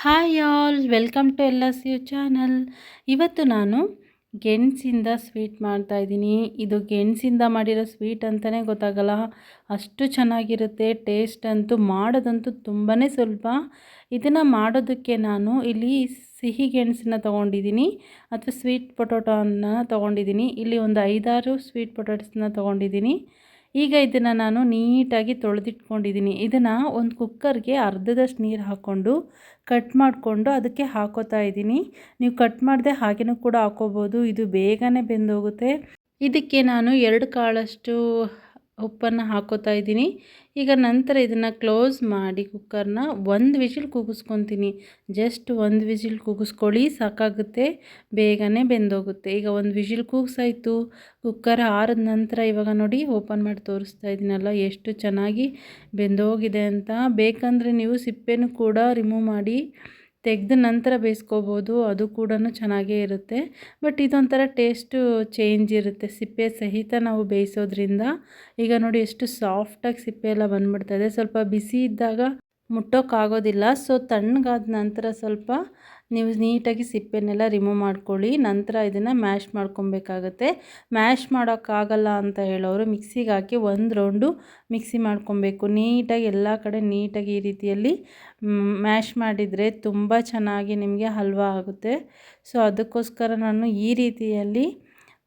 Hi all welcome to ಎಲ್ಲ you channel ಇವತ್ತು ನಾನು ಗೆಣಸಿಂದ ಸ್ವೀಟ್ ಮಾಡ್ತಾಯಿದ್ದೀನಿ ಇದು ಗೆಣಸಿಂದ ಮಾಡಿರೋ ಸ್ವೀಟ್ ಅಂತಲೇ ಗೊತ್ತಾಗಲ್ಲ. ಅಷ್ಟು ಚೆನ್ನಾಗಿರುತ್ತೆ ಟೇಸ್ಟ್ ಅಂತೂ ಮಾಡೋದಂತೂ ತುಂಬಾ ಸ್ವಲ್ಪ ಇದನ್ನು ಮಾಡೋದಕ್ಕೆ ನಾನು ಇಲ್ಲಿ ಸಿಹಿ ಗೆಣಸನ್ನ ತೊಗೊಂಡಿದ್ದೀನಿ ಅಥವಾ ಸ್ವೀಟ್ ಪೊಟೊಟೋನ ತೊಗೊಂಡಿದ್ದೀನಿ. ಇಲ್ಲಿ ಒಂದು ಐದಾರು ಸ್ವೀಟ್ ಪೊಟೊಟೋಸ್ನ ತೊಗೊಂಡಿದ್ದೀನಿ. ಈಗ ಇದನ್ನು ನಾನು ನೀಟಾಗಿ ತೊಳೆದಿಟ್ಕೊಂಡಿದ್ದೀನಿ. ಇದನ್ನು ಒಂದು ಕುಕ್ಕರ್ಗೆ ಅರ್ಧದಷ್ಟು ನೀರು ಹಾಕ್ಕೊಂಡು ಕಟ್ ಮಾಡಿಕೊಂಡು ಅದಕ್ಕೆ ಹಾಕೋತಾ ಇದ್ದೀನಿ. ನೀವು ಕಟ್ ಮಾಡದೆ ಹಾಗೆಯೂ ಕೂಡ ಹಾಕೋಬೋದು. ಇದು ಬೇಗನೆ ಬೆಂದೋಗುತ್ತೆ. ಇದಕ್ಕೆ ನಾನು ಎರಡು ಕಾಳಷ್ಟು ಉಪ್ಪನ್ನು ಹಾಕೋತಾ ಇದ್ದೀನಿ. ಈಗ ನಂತರ ಇದನ್ನು ಕ್ಲೋಸ್ ಮಾಡಿ ಕುಕ್ಕರ್ನ ಒಂದು ವಿಜಿಲ್ ಕೂಗಿಸ್ಕೊತೀನಿ. ಜಸ್ಟ್ ಒಂದು ವಿಜಿಲ್ ಕೂಗಿಸ್ಕೊಳ್ಳಿ, ಸಾಕಾಗುತ್ತೆ, ಬೇಗನೆ ಬೆಂದೋಗುತ್ತೆ. ಈಗ ಒಂದು ವಿಜಿಲ್ ಕೂಗಿಸಾಯಿತು. ಕುಕ್ಕರ್ ಆರಿದ ನಂತರ ಇವಾಗ ನೋಡಿ ಓಪನ್ ಮಾಡಿ ತೋರಿಸ್ತಾ ಇದ್ದೀನಲ್ಲ, ಎಷ್ಟು ಚೆನ್ನಾಗಿ ಬೆಂದೋಗಿದೆ ಅಂತ. ಬೇಕಂದರೆ ನೀವು ಸಿಪ್ಪೆನೂ ಕೂಡ ರಿಮೂವ್ ಮಾಡಿ ತೆಗೆದ ನಂತರ ಬೇಯಿಸ್ಕೋಬೋದು, ಅದು ಕೂಡ ಚೆನ್ನಾಗೇ ಇರುತ್ತೆ. ಬಟ್ ಇದೊಂಥರ ಟೇಸ್ಟು ಚೇಂಜ್ ಇರುತ್ತೆ. ಸಿಪ್ಪೆ ಸಹಿತ ನಾವು ಬೇಯಿಸೋದ್ರಿಂದ. ಈಗ ನೋಡಿ ಎಷ್ಟು ಸಾಫ್ಟಾಗಿ ಸಿಪ್ಪೆ ಎಲ್ಲ ಬಂದ್ಬಿಡ್ತದೆ ಸ್ವಲ್ಪ ಬಿಸಿ ಇದ್ದಾಗ ಮುಟ್ಟೋಕ್ಕಾಗೋದಿಲ್ಲ ಸೊ ತಣ್ಣಗಾದ ನಂತರ ಸ್ವಲ್ಪ ನೀವು ನೀಟಾಗಿ ಸಿಪ್ಪೆನೆಲ್ಲ ರಿಮೂವ್ ಮಾಡ್ಕೊಳ್ಳಿ. ನಂತರ ಇದನ್ನು ಮ್ಯಾಶ್ ಮಾಡ್ಕೊಬೇಕಾಗತ್ತೆ. ಮ್ಯಾಶ್ ಮಾಡೋಕ್ಕಾಗಲ್ಲ ಅಂತ ಹೇಳೋರು ಮಿಕ್ಸಿಗೆ ಹಾಕಿ ಒಂದು ರೌಂಡು ಮಿಕ್ಸಿ ಮಾಡ್ಕೊಬೇಕು. ನೀಟಾಗಿ ಎಲ್ಲ ಕಡೆ ನೀಟಾಗಿ ಈ ರೀತಿಯಲ್ಲಿ ಮ್ಯಾಶ್ ಮಾಡಿದರೆ ತುಂಬ ಚೆನ್ನಾಗಿ ನಿಮಗೆ ಹಲ್ವಾ ಆಗುತ್ತೆ. ಸೊ ಅದಕ್ಕೋಸ್ಕರ ನಾನು ಈ ರೀತಿಯಲ್ಲಿ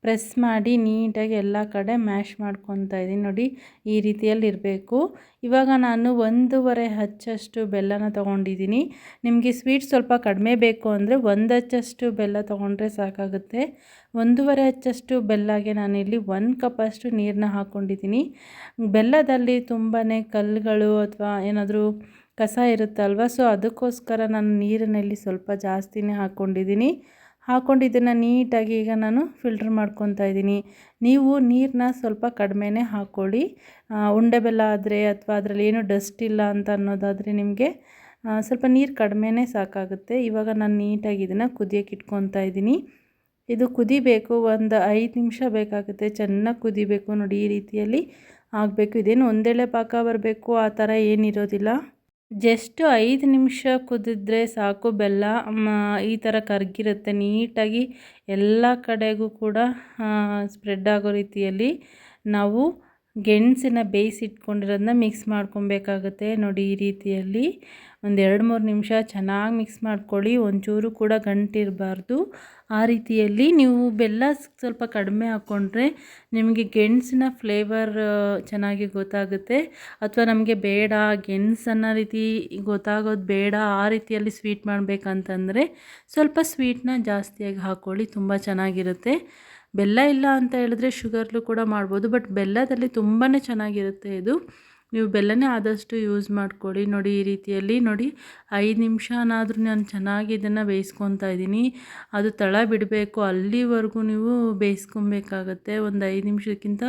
ಪ್ರೆಸ್ ಮಾಡಿ ನೀಟಾಗಿ ಎಲ್ಲ ಕಡೆ ಮ್ಯಾಶ್ ಮಾಡ್ಕೊತಾ ಇದ್ದೀನಿ. ನೋಡಿ, ಈ ರೀತಿಯಲ್ಲಿ ಇರಬೇಕು. ಇವಾಗ ನಾನು ಒಂದೂವರೆ ಹಚ್ಚಷ್ಟು ಬೆಲ್ಲನ ತೊಗೊಂಡಿದ್ದೀನಿ. ನಿಮಗೆ ಸ್ವೀಟ್ ಸ್ವಲ್ಪ ಕಡಿಮೆ ಬೇಕು ಅಂದರೆ ಒಂದು ಹಚ್ಚಷ್ಟು ಬೆಲ್ಲ ತೊಗೊಂಡ್ರೆ ಸಾಕಾಗುತ್ತೆ. ಒಂದೂವರೆ ಹಚ್ಚಷ್ಟು ಬೆಲ್ಲಗೆ ನಾನಿಲ್ಲಿ ಒಂದು ಕಪ್ಪಷ್ಟು ನೀರನ್ನ ಹಾಕ್ಕೊಂಡಿದ್ದೀನಿ ಬೆಲ್ಲದಲ್ಲಿ ತುಂಬಾ ಕಲ್ಲುಗಳು ಅಥವಾ ಏನಾದರೂ ಕಸ ಇರುತ್ತಲ್ವ, ಸೊ ಅದಕ್ಕೋಸ್ಕರ ನಾನು ನೀರಿನಲ್ಲಿ ಸ್ವಲ್ಪ ಜಾಸ್ತಿನೇ ಹಾಕ್ಕೊಂಡಿದ್ದೀನಿ ಹಾಕ್ಕೊಂಡು ಇದನ್ನು ನೀಟಾಗಿ ಈಗ ನಾನು ಫಿಲ್ಟ್ರ್ ಮಾಡ್ಕೊತಾ ಇದ್ದೀನಿ. ನೀವು ನೀರನ್ನ ಸ್ವಲ್ಪ ಕಡಿಮೆನೇ ಹಾಕ್ಕೊಳ್ಳಿ ಉಂಡೆ ಬೆಲ್ಲ ಆದರೆ ಅಥವಾ ಅದರಲ್ಲಿ ಏನೂ ಡಸ್ಟ್ ಇಲ್ಲ ಅಂತ ಅನ್ನೋದಾದರೆ ನಿಮಗೆ ಸ್ವಲ್ಪ ನೀರು ಕಡಿಮೆನೇ ಸಾಕಾಗುತ್ತೆ. ಇವಾಗ ನಾನು ನೀಟಾಗಿ ಇದನ್ನು ಕುದಿಯೋಕೆ ಇಟ್ಕೊತಾ ಇದ್ದೀನಿ. ಇದು ಕುದಿಬೇಕು, ಒಂದು ಐದು ನಿಮಿಷ ಬೇಕಾಗುತ್ತೆ. ಚೆನ್ನಾಗಿ ಕುದಿಬೇಕು ನೋಡಿ ಈ ರೀತಿಯಲ್ಲಿ ಆಗಬೇಕು. ಇದೇನು ಒಂದೇಳೆ ಪಾಕ ಬರಬೇಕು, ಆ ಥರ ಏನಿರೋದಿಲ್ಲ. ಜಸ್ಟ್ ಐದು ನಿಮಿಷ ಕುದಿದ್ರೆ ಸಾಕು, ಬೆಲ್ಲ ಈ ಥರ ಕರಗಿರುತ್ತೆ. ನೀಟಾಗಿ ಎಲ್ಲ ಕಡೆಗೂ ಕೂಡ ಸ್ಪ್ರೆಡ್ ಆಗೋ ರೀತಿಯಲ್ಲಿ ನಾವು ಗೆಣಸಿನ ಬೇಯಿಸಿಟ್ಕೊಂಡಿರೋದನ್ನ ಮಿಕ್ಸ್ ಮಾಡ್ಕೊಬೇಕಾಗುತ್ತೆ. ನೋಡಿ ಈ ರೀತಿಯಲ್ಲಿ ಒಂದು ಎರಡು ಮೂರು ನಿಮಿಷ ಚೆನ್ನಾಗಿ ಮಿಕ್ಸ್ ಮಾಡ್ಕೊಳ್ಳಿ. ಒಂಚೂರು ಕೂಡ ಗಂಟಿರಬಾರ್ದು. ಆ ರೀತಿಯಲ್ಲಿ ನೀವು ಬೆಲ್ಲ ಸ್ವಲ್ಪ ಕಡಿಮೆ ಹಾಕ್ಕೊಂಡ್ರೆ ನಿಮಗೆ ಗೆಣಸಿನ ಫ್ಲೇವರ್ ಚೆನ್ನಾಗಿ ಗೊತ್ತಾಗುತ್ತೆ. ಅಥವಾ ನಮಗೆ ಬೇಡ ಗೆಣಸು ಅನ್ನೋ ರೀತಿ ಗೊತ್ತಾಗೋದು ಬೇಡ, ಆ ರೀತಿಯಲ್ಲಿ ಸ್ವೀಟ್ ಮಾಡಬೇಕಂತಂದರೆ ಸ್ವಲ್ಪ ಸ್ವೀಟ್ನ ಜಾಸ್ತಿಯಾಗಿ ಹಾಕ್ಕೊಳ್ಳಿ ತುಂಬ ಚೆನ್ನಾಗಿರುತ್ತೆ. ಬೆಲ್ಲ ಇಲ್ಲ ಅಂತ ಹೇಳಿದ್ರೆ ಶುಗರ್ಲು ಕೂಡ ಮಾಡ್ಬೋದು, ಬಟ್ ಬೆಲ್ಲದಲ್ಲಿ ತುಂಬಾ ಚೆನ್ನಾಗಿರುತ್ತೆ ಇದು. ನೀವು ಬೆಲ್ಲನೇ ಆದಷ್ಟು ಯೂಸ್ ಮಾಡ್ಕೊಳ್ಳಿ. ನೋಡಿ, ಈ ರೀತಿಯಲ್ಲಿ ನೋಡಿ, ಐದು ನಿಮಿಷನಾದರೂ ನಾನು ಚೆನ್ನಾಗಿ ಇದನ್ನು ಬೇಯಿಸ್ಕೊತಾ ಇದ್ದೀನಿ. ಅದು ತಳ ಬಿಡಬೇಕು. ಅಲ್ಲಿವರೆಗೂ ನೀವು ಬೇಯಿಸ್ಕೊಬೇಕಾಗತ್ತೆ ಒಂದು ಐದು ನಿಮಿಷಕ್ಕಿಂತ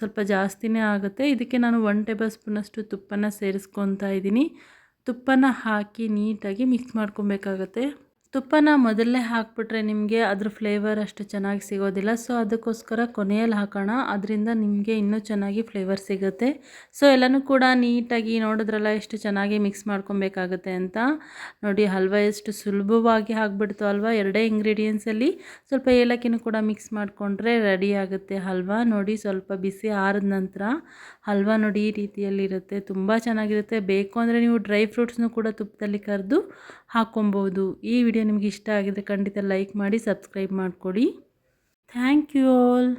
ಸ್ವಲ್ಪ ಜಾಸ್ತಿನೇ ಆಗುತ್ತೆ. ಇದಕ್ಕೆ ನಾನು ಒನ್ ಟೇಬಲ್ ಸ್ಪೂನಷ್ಟು ತುಪ್ಪನ ಸೇರಿಸ್ಕೊತಾ ಇದ್ದೀನಿ. ತುಪ್ಪನ ಹಾಕಿ ನೀಟಾಗಿ ಮಿಕ್ಸ್ ಮಾಡ್ಕೊಬೇಕಾಗತ್ತೆ ತುಪ್ಪನ ಮೊದಲೇ ಹಾಕ್ಬಿಟ್ರೆ ನಿಮಗೆ ಅದ್ರ ಫ್ಲೇವರ್ ಅಷ್ಟು ಚೆನ್ನಾಗಿ ಸಿಗೋದಿಲ್ಲ. ಸೊ ಅದಕ್ಕೋಸ್ಕರ ಕೊನೆಯಲ್ಲಿ ಹಾಕೋಣ. ಅದರಿಂದ ನಿಮಗೆ ಇನ್ನೂ ಚೆನ್ನಾಗಿ ಫ್ಲೇವರ್ ಸಿಗುತ್ತೆ. ಸೊ ಎಲ್ಲನೂ ಕೂಡ ನೀಟಾಗಿ ನೋಡಿದ್ರಲ್ಲ ಎಷ್ಟು ಚೆನ್ನಾಗಿ ಮಿಕ್ಸ್ ಮಾಡ್ಕೊಬೇಕಾಗುತ್ತೆ ಅಂತ. ನೋಡಿ, ಹಲ್ವಾ ಎಷ್ಟು ಸುಲಭವಾಗಿ ಹಾಕ್ಬಿಡ್ತು ಅಲ್ವಾ? ಎರಡೇ ಇಂಗ್ರೀಡಿಯೆಂಟ್ಸಲ್ಲಿ ಸ್ವಲ್ಪ ಏಲಕ್ಕಿನೂ ಕೂಡ ಮಿಕ್ಸ್ ಮಾಡಿಕೊಂಡ್ರೆ ರೆಡಿ ಆಗುತ್ತೆ ಹಲ್ವಾ. ನೋಡಿ, ಸ್ವಲ್ಪ ಬಿಸಿ ಆರಿದ ನಂತರ ಹಲ್ವಾ ನೋಡಿ ಈ ರೀತಿಯಲ್ಲಿರುತ್ತೆ ತುಂಬ ಚೆನ್ನಾಗಿರುತ್ತೆ. ಬೇಕು ಅಂದರೆ ನೀವು ಡ್ರೈ ಫ್ರೂಟ್ಸ್ನೂ ಕೂಡ ತುಪ್ಪದಲ್ಲಿ ಕರೆದು ಹಾಕ್ಕೊಬೋದು. ಈ ವಿಡಿಯೋ ನಿಮಗೆ ಇಷ್ಟ ಆಗಿದ್ರೆ ಖಂಡಿತ ಲೈಕ್ ಮಾಡಿ ಸಬ್ಸ್ಕ್ರೈಬ್ ಮಾಡಿಕೊಡಿ. Thank you all